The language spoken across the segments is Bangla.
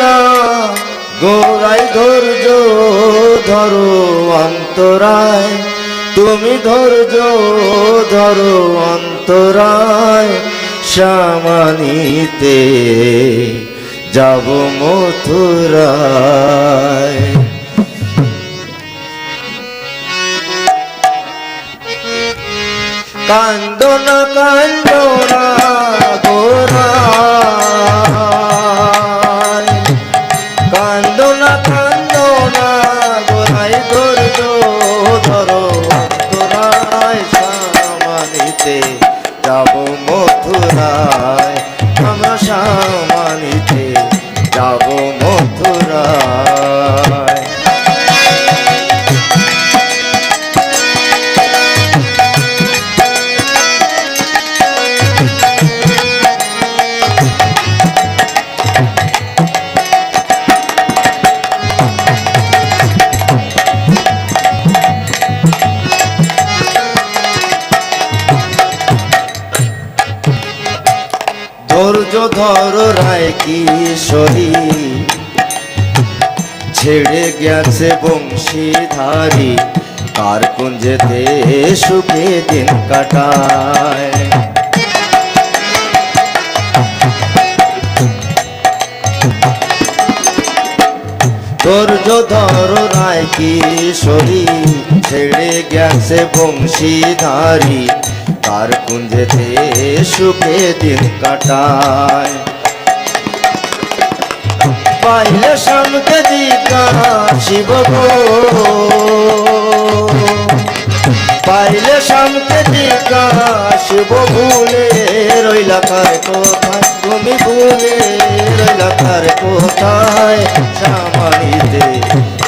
না গোড়াই ধৈর্য ধরো অন্তরায়। তুমি ধৈর্য ধরো অন্তরায়। শ্যামানিতে যাব মথুরায়। কান্দনা কান্দনা সামানিতে যাব মথুরায়। আমরা সামানিতে যাব মথুরায়। ধৈর্য ধর রায় কিশোরী। ছেড়ে গেছে বংশীধারী, কার কুঞ্জেতে সুখে দিন কাটায়? ধৈর্য ধর রায় কিশোরী, ছেড়ে গেছে বংশীধারী কার কুঞ্জেতে সুখে দিন কাটায়। পাইলে জিকা শিব পাইলে জিকা শিব ভুলে রইলা কার কোথায়? তুমি ভুলে রইলা কার কোথায়?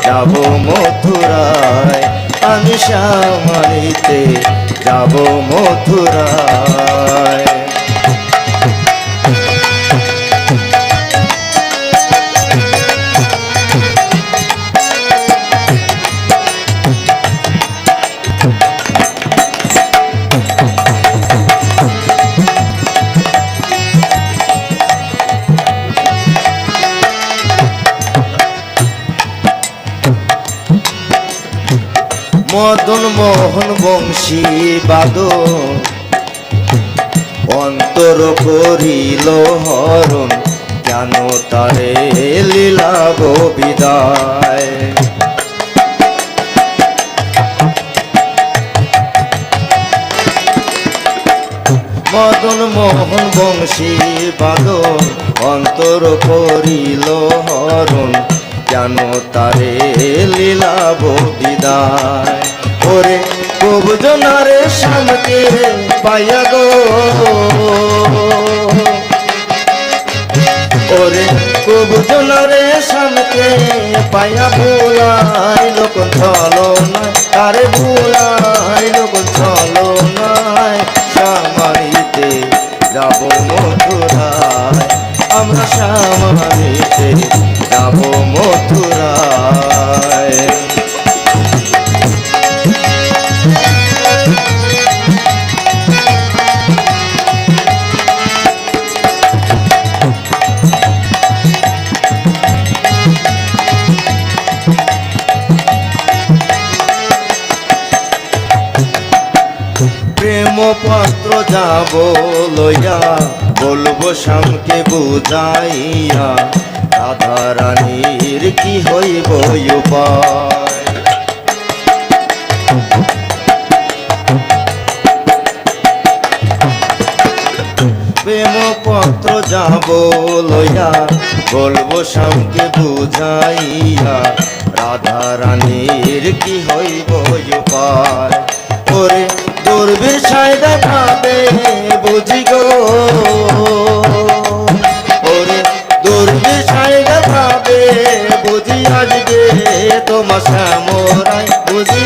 যাব মথুরায়। আমি শ্যামানিতে যাব মথুরায়। মদন মোহন বংশী বাদ অন্তর করিল হরণ কেন তারে লীলাব বিদায় মদন মোহন বংশী বাদ অন্তর করিল হরণ কেন তারে লীলাব বিদায় কবজনারে শামকে পাইয়া গো। ওরে কবজনারে শামকে পাইয়া ভুলাই লোক চলো না তারে ভুলাই লোক চলো নাই সামারিতে যাব মথুরায়। আমরা সামারিতে যাব মথুরায়। পত্র যাব লইয়া, বলব শ্যামকে বুঝাইয়া, রাধা রানীর কি হইব প্রেম পত্র যাব লইয়া, বলব শ্যামকে বুঝাইয়া, রাধা রানীর কি হইব উপায়? ওরে দুর্বীর বিষয় দেখাবে বুঝি গো। ওরে দুর্বীর বিষয় দেখাবে বুঝি আসবে তোমার শ্যামরাই বুঝি